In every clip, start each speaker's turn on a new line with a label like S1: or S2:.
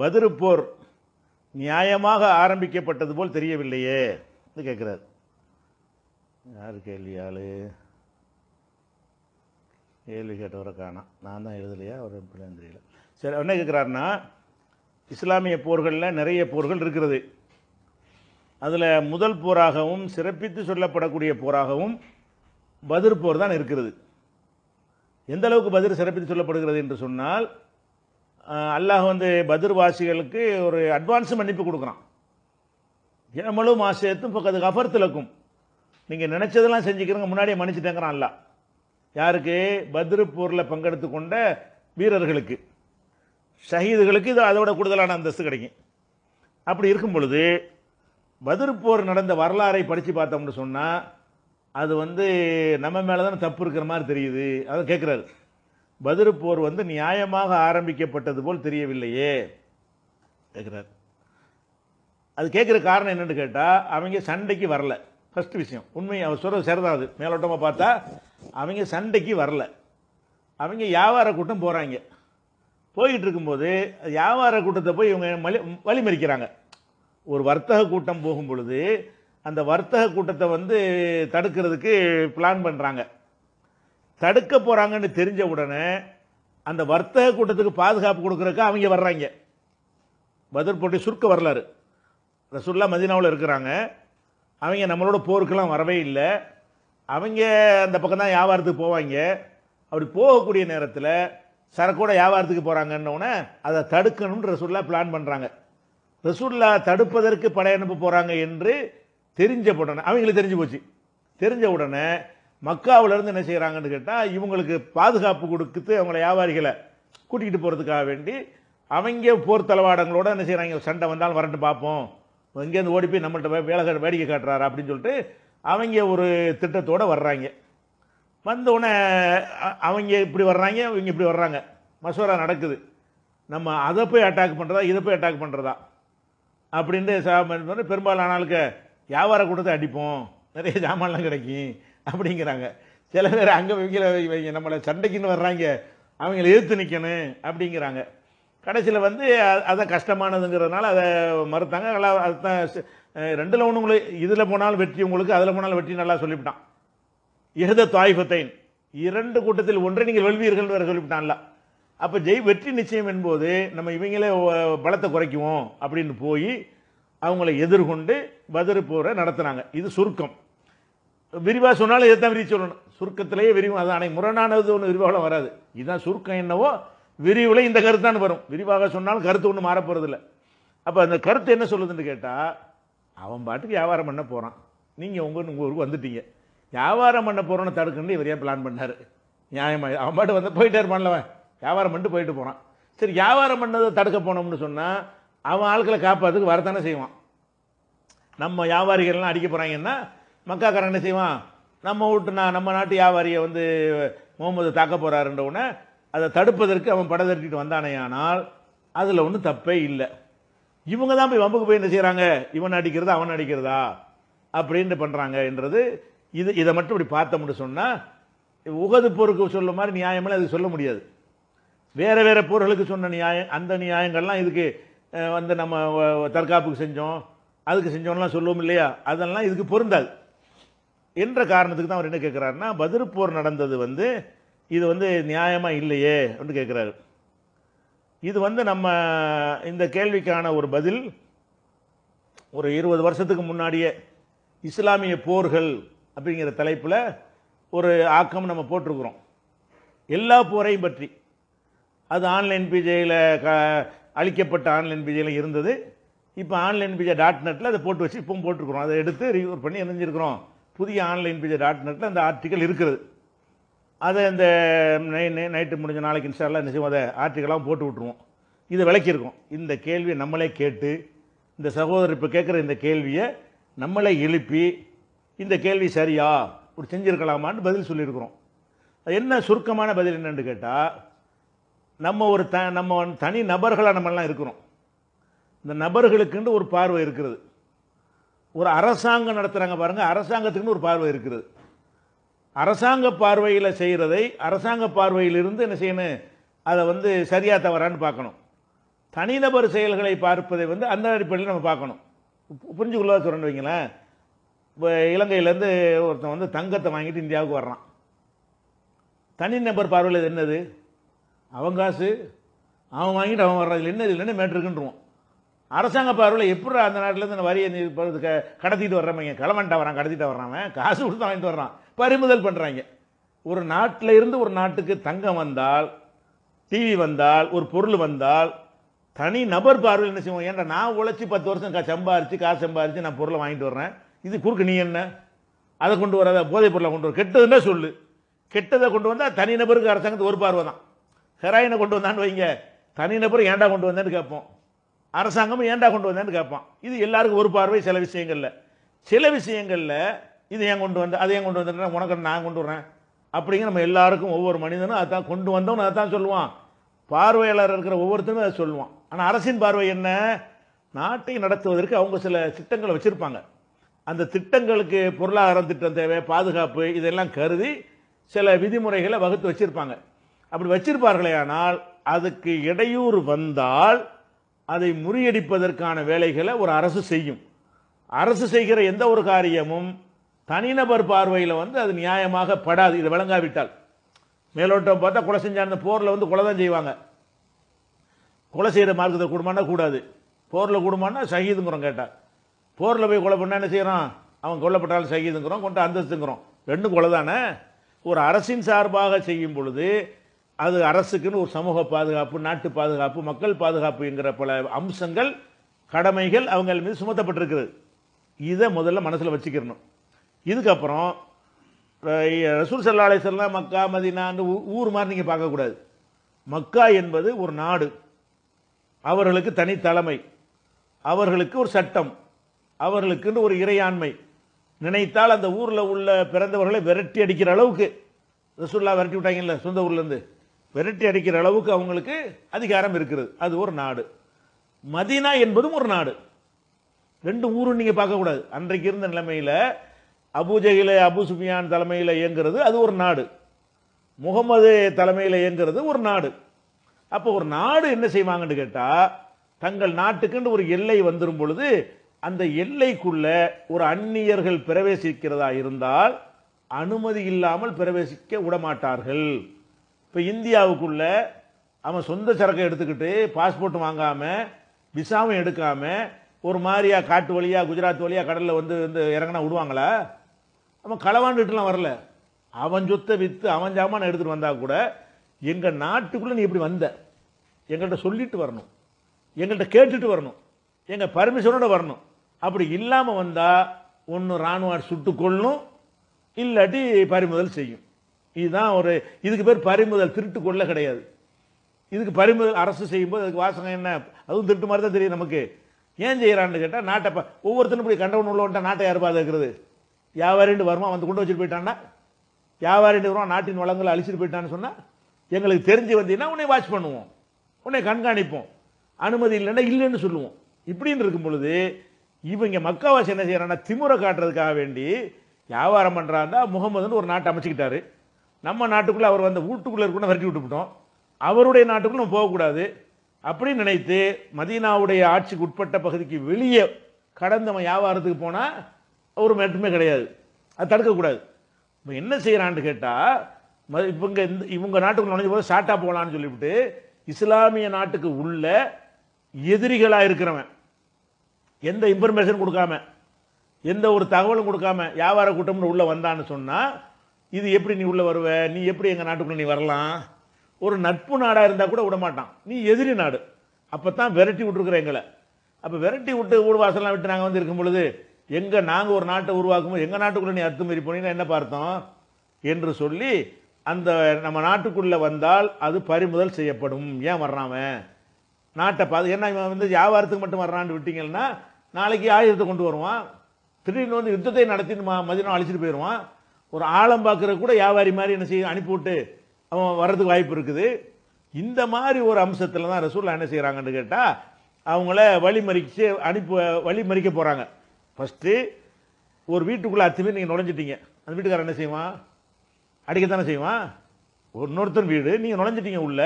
S1: பதிருப்போர் போர் நியாயமாக ஆரம்பிக்கப்பட்டது போல் தெரியவில்லையே என்று யார் கேள்வி ஆளு கேள்வி கேட்டவரை காணாம். நான் தான் எழுதலையா? அவர் எப்படின்னு தெரியல. சரி என்ன கேட்குறாருன்னா இஸ்லாமிய போர்களில் நிறைய போர்கள் இருக்கிறது. அதில் முதல் போராகவும் சிறப்பித்து சொல்லப்படக்கூடிய போராகவும் பதிர் போர் தான் இருக்கிறது. எந்த அளவுக்கு சிறப்பித்து சொல்லப்படுகிறது என்று சொன்னால் அல்லாஹ் வந்து பதிர்வாசிகளுக்கு ஒரு அட்வான்ஸும் மன்னிப்பு கொடுக்குறான். ஏமலு மாசேத்தும் பக்கத்து கஃபர்த்திலக்கும். நீங்கள் நினச்சதெல்லாம் செஞ்சுக்கிறங்க முன்னாடியே மன்னிச்சுட்டேங்கிறான் அல்லாஹ். யாருக்கு? பத்ரு போரில் பங்கெடுத்து கொண்ட வீரர்களுக்கு. ஷஹீதுகளுக்கு இது அதோட கூடுதலான அந்தஸ்து கிடைக்கும். அப்படி இருக்கும் பொழுது பத்ரு போர் நடந்த வரலாறை படித்து பார்த்தோம்னு சொன்னால் அது வந்து நம்ம மேலே தானே தப்பு இருக்கிற மாதிரி தெரியுது. அதை கேட்குறாரு பதிருப்போர் போர் வந்து நியாயமாக ஆரம்பிக்கப்பட்டது போல் தெரியவில்லையே. கேட்குறாரு அது கேட்குற காரணம் என்னென்னு கேட்டால் அவங்க சண்டைக்கு வரல. ஃபஸ்ட் விஷயம். உண்மை அவர் சொல்கிறது சரிதான் அது. மேலோட்டமாக பார்த்தா அவங்க சண்டைக்கு வரல. அவங்க வியாபார கூட்டம் போகிறாங்க போய்கிட்டு இருக்கும்போது வியாபார கூட்டத்தை போய் இவங்க மலி வழிமறிக்கிறாங்க ஒரு வர்த்தக கூட்டம் போகும் பொழுது அந்த வர்த்தக கூட்டத்தை வந்து தடுக்கிறதுக்கு பிளான் பண்ணுறாங்க தடுக்க போகிறாங்கன்னு தெரிஞ்ச உடனே அந்த வர்த்தக கூட்டத்துக்கு பாதுகாப்பு கொடுக்குறக்க அவங்க வர்றாங்க. பதர் போட்டி சுருக்க வரலாறு. ரசுல்லா மதினாவில் இருக்கிறாங்க. அவங்க நம்மளோட போருக்கெல்லாம் வரவே இல்லை. அவங்க அந்த பக்கம் தான் வியாபாரத்துக்கு போவாங்க. அப்படி போகக்கூடிய நேரத்தில் சரக்கோட வியாபாரத்துக்கு போகிறாங்கன்னொன்னே அதை தடுக்கணும்னு ரசுல்லா பிளான் பண்ணுறாங்க ரசுல்லா தடுப்பதற்கு படையனுப்ப போகிறாங்க என்று தெரிஞ்ச உடனே அவங்களுக்கு தெரிஞ்சு போச்சு. தெரிஞ்ச உடனே மக்காவிலேருந்து என்ன செய்கிறாங்கன்னு கேட்டால் இவங்களுக்கு பாதுகாப்பு கொடுத்து அவங்கள வியாபாரிகளை கூட்டிகிட்டு போகிறதுக்காக வேண்டி அவங்க போர் தளவாடங்களோட என்ன செய்கிறாங்க சண்டை வந்தாலும் வரட்டு பார்ப்போம். இங்கேருந்து ஓடி போய் நம்மள்கிட்ட வேலை வேடிக்கை காட்டுறாரு அப்படின்னு சொல்லிட்டு அவங்க ஒரு திட்டத்தோடு வர்றாங்க. வந்த உடனே அவங்க இப்படி வர்றாங்க இவங்க இப்படி வர்றாங்க. மசோரா நடக்குது. நம்ம அதை போய் அட்டாக் பண்ணுறதா இதை போய் அட்டாக் பண்ணுறதா அப்படின்ட்டு சா- பெரும்பாலான ஆளுக்கு வியாபார கூட்டத்தை அடிப்போம். நிறைய ஜாமான்லாம் கிடைக்கும். அப்படிங்கிறாங்க. சில பேர் அங்கே இவங்கள இவங்க நம்மளை சண்டைக்குன்னு வர்றாங்க. அவங்கள எதிர்த்து நிற்கணும் அப்படிங்கிறாங்க. கடைசியில் வந்து அதை கஷ்டமானதுங்கிறதுனால அதை மறுத்தாங்க. நல்லா அதுதான் ரெண்டில் ஒன்று உங்களுக்கு இதில் போனாலும் வெற்றி உங்களுக்கு அதில் போனாலும் வெற்றி நல்லா சொல்லிவிட்டான். எஹத தாய்ஃபத்தைன் இரண்டு கூட்டத்தில் ஒன்றை நீங்கள் வெல்வீர்கள் வேற சொல்லிவிட்டான்ல. அப்போ ஜெய் வெற்றி நிச்சயம் என்போது நம்ம இவங்களே பலத்தை குறைக்குவோம் அப்படின்னு போய் அவங்கள எதிர்கொண்டு பதிரு போரை நடத்துனாங்க. இது சுருக்கம். விரிவாக சொன்னாலும் இதை தான் விரிவு சொல்லணும். சுருக்கத்திலேயே விரிவு அது ஆனால் முரணானது ஒன்று விரிவாக வராது. இதுதான் சுருக்கம் என்னவோ விரிவில் இந்த கருத்து தான் வரும். விரிவாக சொன்னாலும் கருத்து ஒன்றும் மாறப்போகிறதில்ல அப்போ அந்த கருத்து என்ன சொல்லுதுன்னு கேட்டால் அவன் பாட்டுக்கு வியாபாரம் பண்ண போகிறான் நீங்கள் உங்கள் உங்கள் ஊருக்கு வந்துட்டீங்க. வியாபாரம் பண்ண போகிறோன்னு தடுக்கணும்னு இவர் ஏன் பிளான் பண்ணார்? நியாயமாக அவன் பாட்டு வந்து போயிட்டே இருப்பான்லவன் வியாபாரம் பண்ணிட்டு போயிட்டு போகிறான் சரி வியாபாரம் பண்ணதை தடுக்க போனோம்னு சொன்னால் அவன் ஆட்களை காப்பாற்றுக்கு வரத்தானே செய்வான். நம்ம வியாபாரிகள்லாம் அடிக்க போகிறாங்கன்னா மக்காக்காரன் என்ன செய்வான்? நம்ம வீட்டு நான் நம்ம நாட்டு வியாபாரியை வந்து முகமது தாக்க போகிறாருன்ற உடனே அதை தடுப்பதற்கு அவன் படதட்டிட்டு வந்தானேயானால் அதில் ஒன்றும் தப்பே இல்லை. இவங்க தான் போய் வம்புக்கு போய் என்ன செய்கிறாங்க இவன் அடிக்கிறதா அவன் அடிக்கிறதா அப்படின்ட்டு பண்ணுறாங்க என்றது இது இதை மட்டும் இப்படி பார்த்தோம்னு சொன்னால் உகது போருக்கு சொல்ல மாதிரி நியாயமெல்லாம் அதுக்கு சொல்ல முடியாது. வேறு வேறு போர்களுக்கு சொன்ன நியாயம் அந்த நியாயங்கள்லாம் இதுக்கு வந்து நம்ம தற்காப்புக்கு செஞ்சோம் அதுக்கு செஞ்சோம்லாம் சொல்லுவோம் இல்லையா? அதெல்லாம் இதுக்கு பொருந்தாது. என்ற காரணத்துக்கு தான் அவர் என்ன கேட்குறாருன்னா பதிர் போர் நடந்தது வந்து இது வந்து நியாயமாக இல்லையே அப்படின்னு கேட்குறாரு இது வந்து நம்ம இந்த கேள்விக்கான ஒரு பதில் ஒரு இருபது வருஷத்துக்கு முன்னாடியே இஸ்லாமிய போர்கள் அப்படிங்கிற தலைப்பில் ஒரு ஆக்கம் நம்ம போட்டிருக்கிறோம். எல்லா போரையும் பற்றி. அது ஆன்லைன் பிஜேயில் க அழிக்கப்பட்ட ஆன்லைன் பிஜேயில் இருந்தது. இப்போ ஆன்லைன் பிஜே டாட் நெட்டில் அதை போட்டு வச்சு இப்பவும் போட்டிருக்கிறோம். அதை எடுத்து ரிவ்யூர் பண்ணி எரிஞ்சிருக்கிறோம் புதிய ஆன்லைன் பிஜே டாட் நெட்டில் அந்த ஆர்டிக்கல் இருக்கிறது அதை அந்த நை நைட்டு முடிஞ்ச நாளைக்கு இன்ஸ்டாலாம் நிச்சயம் அதை ஆர்டிக்கலாக போட்டு விட்ருவோம் இதை விளக்கியிருக்கோம். இந்த கேள்வியை நம்மளே கேட்டு இந்த சகோதரர் இப்போ கேட்குற இந்த கேள்வியை நம்மளே எழுப்பி இந்த கேள்வி சரியா? ஒரு செஞ்சுருக்கலாமான்னு பதில் சொல்லியிருக்கிறோம். அது என்ன சுருக்கமான பதில் என்னென்னு கேட்டால் நம்ம ஒரு த நம்ம தனி நபர்களாக நம்மளாம் இருக்கிறோம். இந்த நபர்களுக்குன்ட்டு ஒரு பார்வை இருக்கிறது. ஒரு அரசாங்கம் நடத்துகிறாங்க பாருங்கள் அரசாங்கத்துக்குன்னு ஒரு பார்வை இருக்கிறது அரசாங்க பார்வையில் செய்கிறதை அரசாங்க பார்வையிலிருந்து என்ன செய்யணும்? அதை வந்து சரியாக தவறான்னு பார்க்கணும். தனிநபர் செயல்களை பார்ப்பதை வந்து அந்த அடிப்படையில் நம்ம பார்க்கணும். பு- புரிஞ்சுக்கொள்ள சொல்கிறேன்னு வைங்களேன். இப்போ இலங்கையிலேருந்து ஒருத்தன் வந்து தங்கத்தை வாங்கிட்டு இந்தியாவுக்கு வர்றான். தனிநபர் பார்வையில் என்னது? அவன் காசு அவன் வாங்கிட்டு அவன் வர்றான். என்ன இதில் என்ன மேட்ரு அரசாங்க பார்வையில் எப்படி அந்த நாட்டிலேருந்து இந்த வரியை க- கடத்திட்டு வர்றவங்க கிளம்பன்ட்டா வரான் கடத்திட்டு வர்றான் காசு கொடுத்து வாங்கிட்டு வர்றான். பறிமுதல் பண்ணுறாங்க ஒரு நாட்டில் இருந்து ஒரு நாட்டுக்கு தங்கம் வந்தால் டிவி வந்தால் ஒரு பொருள் வந்தால் தனி நபர் பார்வையில் என்ன செய்வோம்? ஏன்டா நான் உழைச்சி பத்து வருஷம் கா- காசு சம்பாரித்து நான் பொருளை வாங்கிட்டு வர்றேன். இது குறுக்கு நீ என்ன? அதை கொண்டு வராத போதைப் பொருளை கொண்டு வர. கெட்டதுன்னா சொல்லு. கெட்டதை கொண்டு வந்தால் தனி நபருக்கு அரசாங்கத்துக்கு ஒரு பார்வை தான். ஹெராயினை கொண்டு வந்தான்னு வைங்க. தனி நபர் ஏன்டா கொண்டு வந்தேன்னு கேட்போம். அரசாங்கமும் ஏன்டா கொண்டு வந்தேன்னு கேட்பான். இது எல்லாருக்கும் ஒரு பார்வை சில விஷயங்களில். சில விஷயங்களில் இது ஏன் கொண்டு வந்த அதை ஏன் கொண்டு வந்தேன் உனக்கு நான் கொண்டு வரேன் அப்படிங்கிற நம்ம எல்லாருக்கும் ஒவ்வொரு மனிதனும் அதான் கொண்டு வந்தவன் அதான் சொல்லுவான். பார்வையாளர் இருக்கிற ஒவ்வொருத்தரும் அதை சொல்லுவான். ஆனால் அரசின் பார்வை என்ன? நாட்டை நடத்துவதற்கு அவங்க சில திட்டங்களை வச்சுருப்பாங்க. அந்த திட்டங்களுக்கு பொருளாதாரம் திட்டம் தேவை பாதுகாப்பு இதெல்லாம் கருதி சில விதிமுறைகளை வகுத்து வச்சுருப்பாங்க. அப்படி வச்சிருப்பார்களே ஆனால் அதுக்கு இடையூறு வந்தால் அதை முறியடிப்பதற்கான வேலைகளை ஒரு அரசு செய்யும். அரசு செய்கிற எந்த ஒரு காரியமும் தனிநபர் பார்வையில் வந்து அது நியாயமாக படாது. இது விளங்காவிட்டால். மேலோட்டம் பார்த்தா கொலை செஞ்சா அந்த போரில் வந்து கொலை தான் செய்வாங்க. கொலை செய்கிற மார்க்கத்தில் கூடுமானா கூடாது. போரில் கூடுமானா சகிதுங்கிறோம் கேட்டால் போரில் போய் கொலை பண்ணால் என்ன செய்கிறோம் அவன் கொல்லப்பட்டாலும் சகிதுங்கிறோம் கொண்டு அந்தஸ்துங்கிறோம். ரெண்டும் கொலை தானே ஒரு அரசின் சார்பாக செய்யும் பொழுது அது அரசுக்குன்னு ஒரு சமூக பாதுகாப்பு நாட்டு பாதுகாப்பு மக்கள் பாதுகாப்பு என்கிற பல அம்சங்கள் கடமைகள் அவங்க மீது சுமத்தப்பட்டிருக்குது. இதை முதல்ல மனசில் வச்சுக்கிறணும் இதுக்கப்புறம் ரசூல் சல்லா அலைஹிஸ்ஸலாம் மக்கா மதினான்னு ஊ- ஊர் மாதிரி நீங்கள் பார்க்கக்கூடாது. மக்கா என்பது ஒரு நாடு. அவர்களுக்கு தனி தலைமை. அவர்களுக்கு ஒரு சட்டம். அவர்களுக்குன்னு ஒரு இறையாண்மை. நினைத்தால் அந்த ஊரில் உள்ள பிறந்தவர்களை விரட்டி அடிக்கிற அளவுக்கு ரசூல்லா விரட்டி விட்டாங்கல்ல சொந்த ஊர்லேருந்து விரட்டி அடிக்கிற அளவுக்கு அவங்களுக்கு அதிகாரம் இருக்கிறது. அது ஒரு நாடு. மதீனா என்பதும் ஒரு நாடு. ரெண்டு ஊரும் நீங்கள் பார்க்கக்கூடாது அன்றைக்கு இருந்த நிலைமையில் அபுஜகில அபு சுஃபியான் தலைமையில் இயங்குறது அது ஒரு நாடு. முகமது தலைமையில் இயங்குறது ஒரு நாடு. அப்போ ஒரு நாடு என்ன செய்வாங்கன்னு கேட்டால் தங்கள் நாட்டுக்குன்னு ஒரு எல்லை வந்துடும் பொழுது அந்த எல்லைக்குள்ள ஒரு அந்நியர்கள் பிரவேசிக்கிறதா இருந்தால் அனுமதி இல்லாமல் பிரவேசிக்க விடமாட்டார்கள். இப்போ இந்தியாவுக்குள்ள அவன் சொந்த சரக்கை எடுத்துக்கிட்டு பாஸ்போர்ட் வாங்காமல் விசாவும் எடுக்காமல் ஒரு மாதிரியா காட்டு வழியா குஜராத் வழியா கடலில் வந்து வந்து இறங்கினா விடுவாங்களா? அவன் களவாண்டுட்டுலாம் வரல. அவன் சொத்தை விற்று அவன் ஜாமான் எடுத்துகிட்டு வந்தால் கூட எங்கள் நாட்டுக்குள்ளே நீ இப்படி வந்த. எங்கள்கிட்ட சொல்லிட்டு வரணும். எங்கள்கிட்ட கேட்டுட்டு வரணும். எங்கள் பர்மிஷனோட வரணும். அப்படி இல்லாமல் வந்தால் ஒன்று இராணுவ சுட்டு கொள்ளணும் இல்லாட்டி பறிமுதல் செய்யும். இதுதான் ஒரு இதுக்கு பேர் பறிமுதல் திருட்டு கொள்ள கிடையாது. இதுக்கு பறிமுதல் அரசு செய்யும்போது அதுக்கு வாசகம் என்ன? அதுவும் திருட்டு மாதிரி தான் தெரியும் நமக்கு. ஏன் செய்கிறான்னு கேட்டால் நாட்டை ஒவ்வொருத்தரும் ஒவ்வொருத்தனும் இப்படி கண்டவன் உள்ளவன்ட்டா நாட்டை யார் பாதுகாக்கிறது வியாபாரிண்டு வருமா வந்து கொண்டு வச்சுட்டு போயிட்டான்னா? வியாபாரிண்டு வருவான் நாட்டின் வளங்களை அழிச்சிட்டு போயிட்டான்னு சொன்னால் எங்களுக்கு தெரிஞ்சு வந்தீங்கன்னா உன்னை வாட்ச் பண்ணுவோம். உன்னை கண்காணிப்போம். அனுமதி இல்லைன்னா இல்லைன்னு சொல்லுவோம். இப்படின்னு இருக்கும் பொழுது இவங்க மக்காவாசி என்ன செய்கிறான்னா திமுறை காட்டுறதுக்காக வேண்டி வியாபாரம் பண்ணுறாருந்தா முகமதுன்னு ஒரு நாட்டை அமைச்சிக்கிட்டாரு. நம்ம நாட்டுக்குள்ளே அவர் வந்து வீட்டுக்குள்ளே இருக்கணும் விரட்டி விட்டுவிட்டோம் அவருடைய நாட்டுக்குள்ளே நம்ம போகக்கூடாது அப்படின்னு நினைத்து மதீனாவுடைய ஆட்சிக்கு உட்பட்ட பகுதிக்கு வெளியே கடந்தவன் வியாபாரத்துக்கு போனால் ஒரு மட்டுமே கிடையாது. அது தடுக்கக்கூடாது இப்போ என்ன செய்கிறான்னு கேட்டால் ம- இவங்க இந்த இவங்க நாட்டுக்குள்ள நுழைஞ்ச போது ஷார்ட்டா போகலான்னு சொல்லிவிட்டு இஸ்லாமிய நாட்டுக்கு உள்ள எதிரிகளாக இருக்கிறவன் எந்த இன்ஃபர்மேஷன் கொடுக்காம எந்த ஒரு தகவலும் கொடுக்காம வியாபார கூட்டம்னு உள்ளே வந்தான்னு சொன்னால் இது எப்படி நீ உள்ளே வருவ? நீ எப்படி எங்கள் நாட்டுக்குள்ளே நீ வரலாம்? ஒரு நட்பு நாடாக இருந்தால் கூட விடமாட்டான். நீ எதிரி நாடு. அப்போ தான் விரட்டி விட்டுருக்குற எங்களை. அப்போ விரட்டி விட்டு ஊடு வாசல்லாம் விட்டு நாங்கள் வந்து இருக்கும் பொழுது எங்க நாங்கள் ஒரு நாட்டை உருவாக்கும்போது எங்கள் நாட்டுக்குள்ளே நீ அத்துமீறி போனீங்கன்னா என்ன பார்த்தோம்? என்று சொல்லி அந்த நம்ம நாட்டுக்குள்ளே வந்தால் அது பறிமுதல் செய்யப்படும். ஏன் வர்றான் நாட்டை பார்த்து ஏன்னா இவன் வந்து வியாபாரத்துக்கு மட்டும் வர்றான்னு விட்டிங்கன்னா நாளைக்கு ஆயுதத்தை கொண்டு வருவான். திடீர்னு வந்து யுத்தத்தை நடத்தி மதியம் மதினம் அழிச்சிட்டு போயிடுவான் ஒரு ஆழம் பார்க்குற கூட வியாபாரி மாதிரி என்ன செய்ய அனுப்பிவிட்டு அவன் வர்றதுக்கு வாய்ப்பு இருக்குது. இந்த மாதிரி ஒரு அம்சத்தில் தான் ரசூல்லா என்ன செய்கிறாங்கன்னு கேட்டால் அவங்கள வழிமறிச்சு அனுப்பி வழிமறிக்க போகிறாங்க ஃபஸ்ட்டு ஒரு வீட்டுக்குள்ளே அத்துமே நீங்கள் நுழைஞ்சிட்டீங்க. அந்த வீட்டுக்காரன் என்ன செய்வான்? அடிக்கத்தானே செய்வான்? ஒரு இன்னொருத்தன் வீடு நீங்கள் நுழைஞ்சிட்டீங்க உள்ள.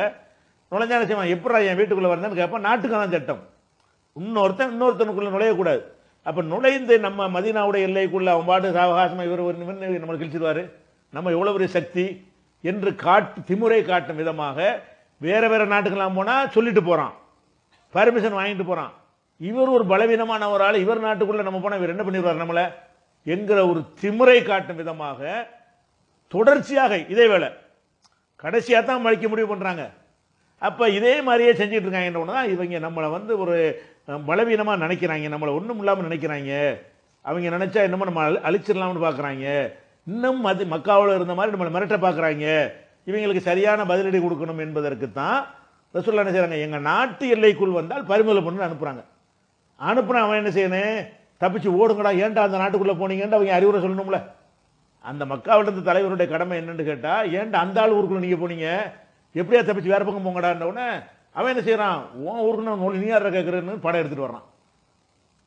S1: நுழைஞ்சா என்ன செய்வான்? எப்படா என் வீட்டுக்குள்ளே வரதுன்னு கேட்பான். நாட்டுக்கான சட்டம். இன்னொருத்தன் இன்னொருத்தனுக்குள்ள நுழையக்கூடாது. அப்போ நுழைந்து நம்ம மதினாவுடைய எல்லைக்குள்ள அவன் பாட்டு சாவகாசமாக இவர் ஒரு நிமிர்ந்து நம்மளை கிழிச்சிடுவார் நம்ம எவ்வளோ பெரிய சக்தி என்று காட்டு திமுறை காட்டும் விதமாக வேறு வேறு நாட்டுக்கெல்லாம் போனால் சொல்லிட்டு போகிறான் பர்மிஷன் வாங்கிட்டு போகிறான் இவர் ஒரு பலவீனமான ஒரு ஆள். இவர் நாட்டுக்குள்ளே நம்ம போனால் இவர் என்ன பண்ணிடுவார் நம்மளை? என்கிற ஒரு திமுறை காட்டும் விதமாக தொடர்ச்சியாக இதே வேலை கடைசியாக தான் மழிக்க முடிவு பண்ணுறாங்க அப்போ இதே மாதிரியே செஞ்சுட்டு இருக்காங்க தான் இவங்க நம்மளை வந்து ஒரு பலவீனமாக நினைக்கிறாங்க. நம்மளை ஒன்றும் இல்லாமல் நினைக்கிறாங்க. அவங்க நினைச்சா என்னமோ நம்ம அழிச்சிடலாம்னு பார்க்குறாங்க இன்னும் மதி மக்காவில் இருந்த மாதிரி நம்மளை மிரட்ட பார்க்குறாங்க இவங்களுக்கு சரியான பதிலடி கொடுக்கணும் என்பதற்கு தான் ரசூல்லா என்ன செய்கிறாங்க எங்கள் நாட்டு எல்லைக்குள் வந்தால் பறிமுதல் பண்ணுன்னு அனுப்புகிறாங்க அனுப்புனா அவன் என்ன செய்யணும்? தப்பிச்சு ஓடுங்கடா ஏன்டா அந்த நாட்டுக்குள்ளே போனீங்கன்ட்டு அவங்க அறிவுரை சொல்லணும்ல. அந்த மக்காவில் இருந்த தலைவருடைய கடமை என்னன்னு கேட்டால் ஏன்டா அந்த ஆள் ஊருக்குள்ளே நீங்கள் போனீங்க? எப்படியா தப்பிச்சு வேறு பக்கம் போங்கடான்ற அவன் என்ன செய்கிறான் உன் ஊருக்கு நான் நீ யார கேட்குறேன்னு படம் எடுத்துகிட்டு வர்றான்.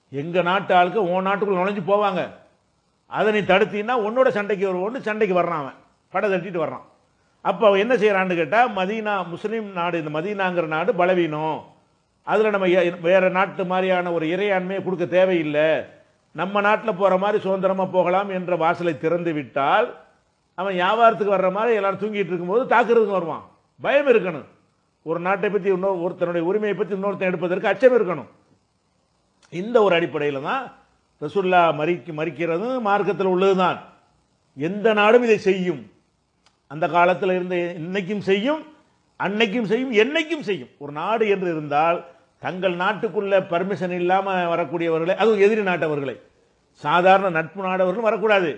S1: எங்கள் நாட்டு ஆளுக்கு உன் நாட்டுக்குள்ளே நுழைஞ்சு போவாங்க. அதை நீ தடுத்தீன்னா உன்னோட சண்டைக்கு வருவோன்னு சண்டைக்கு வர்றான் அவன். படம் தட்டிட்டு வர்றான். அப்போ அவன் என்ன செய்கிறான்னு கேட்டால் மதீனா முஸ்லீம் நாடு இந்த மதீனாங்கிற நாடு பலவீனம். அதில் நம்ம எ- நாட்டு மாதிரியான ஒரு இறையாண்மையை கொடுக்க தேவையில்லை. நம்ம நாட்டில் போகிற மாதிரி சுதந்திரமாக போகலாம் என்ற வாசலை திறந்து விட்டால் அவன் வியாபாரத்துக்கு வர்ற மாதிரி எல்லாரும் தூங்கிட்டு இருக்கும்போது தாக்குறதுக்கு வருவான். பயம் இருக்கணும். ஒரு நாட்டை பற்றி இன்னொரு ஒருத்தனுடைய உரிமையை பற்றி இன்னொருத்தன் எடுப்பதற்கு அச்சம் இருக்கணும். இந்த ஒரு அடிப்படையில் தான் ரசுல்லா மறிக்க மறிக்கிறதும் மார்க்கத்தில் உள்ளது தான் எந்த நாடும் இதை செய்யும். அந்த காலத்தில் இருந்த இன்னைக்கும் செய்யும் அன்னைக்கும் செய்யும் என்னைக்கும் செய்யும். ஒரு நாடு என்று இருந்தால் தங்கள் நாட்டுக்குள்ள பர்மிஷன் இல்லாமல் வரக்கூடியவர்களை அதுவும் எதிரி நாட்டவர்களை சாதாரண நட்பு நாடவர்களும் வரக்கூடாது.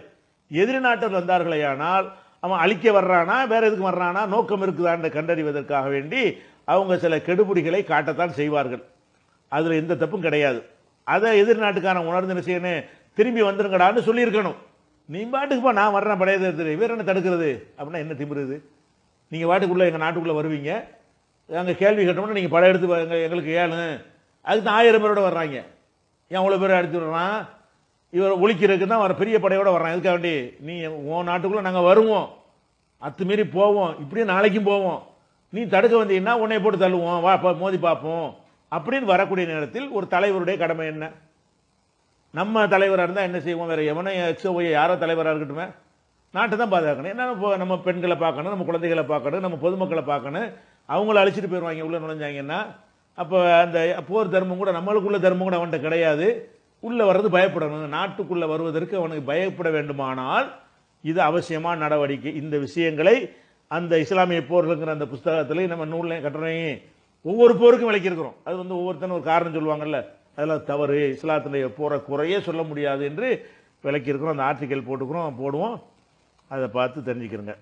S1: எதிரி நாட்டவர் வந்தார்களே ஆனால் அவன் அழிக்க வர்றானா வேற எதுக்கு வர்றானா நோக்கம் இருக்குதான்னு கண்டறிவதற்காக வேண்டி அவங்க சில கெடுபிடிகளை காட்டத்தான் செய்வார்கள். அதில் எந்த தப்பும் கிடையாது. அதை எதிர்நாட்டுக்கான உணர்ந்து என்ன செய்யணும் திரும்பி வந்துருங்கடான்னு சொல்லியிருக்கணும். நீ பாட்டுக்கு போ நான் வர்றேன் படையது எடுத்துட்டு வேற என்ன தடுக்கிறது? அப்படின்னா என்ன திமிருது? நீங்கள் வாட்டுக்குள்ளே எங்கள் நாட்டுக்குள்ளே வருவீங்க. அங்கே கேள்வி கேட்டோம்னா நீங்கள் படம் எடுத்து எங்களுக்கு ஏழு. அதுக்கு தான் ஆயிரம் பேரோட வர்றாங்க. ஏன் அவ்வளோ பேர் அடித்து விடுறான்? இவர் ஒழிக்கிறதுக்கு தான் வர பெரிய படையோட வர்றான் எதுக்காக வேண்டி? நீ உன் நாட்டுக்குள்ளே நாங்கள் வருவோம். அத்துமீறி போவோம். இப்படியே நாளைக்கும் போவோம். நீ தடுக்க வந்தீங்கன்னா உன்னை போட்டு தள்ளுவோம். வா பா, மோதி பார்ப்போம். அப்படின்னு வரக்கூடிய நேரத்தில் ஒரு தலைவருடைய கடமை என்ன? நம்ம தலைவராக இருந்தால் என்ன செய்வோம்? வேறு எவனோ எக்ஸோ ஒய் யாரோ தலைவராக இருக்கட்டுமே. நாட்டை தான் பாதுகாக்கணும். என்ன நம்ம பெண்களை பார்க்கணும் நம்ம குழந்தைகளை பார்க்கணும் நம்ம பொதுமக்களை பார்க்கணும். அவங்கள அழிச்சிட்டு போயிடுவாங்க உள்ளே நுழைஞ்சாங்கன்னா அப்போ அந்த போர் தர்மம் கூட நம்மளுக்குள்ள தர்மம் கூட அவன்கிட்ட கிடையாது. உள்ளே வர்றது பயப்படணும். நாட்டுக்குள்ளே வருவதற்கு அவனுக்கு பயப்பட வேண்டுமானால் இது அவசியமான நடவடிக்கை. இந்த விஷயங்களை அந்த இஸ்லாமிய போர்களுங்கிற அந்த புஸ்தகத்திலையும் நம்ம நூலையும் கட்டுரையும் ஒவ்வொரு போருக்கும் விளக்கியிருக்கிறோம். அது வந்து ஒவ்வொருத்தனும் ஒரு காரணம் சொல்லுவாங்கல்ல அதெல்லாம் தவறு. இஸ்லாத்தினுடைய போகிற குறையே சொல்ல முடியாது என்று விளக்கியிருக்கிறோம். அந்த ஆர்டிக்கல் போட்டுக்கிறோம் போடுவோம். அதை பார்த்து தெரிஞ்சுக்கிறோங்க.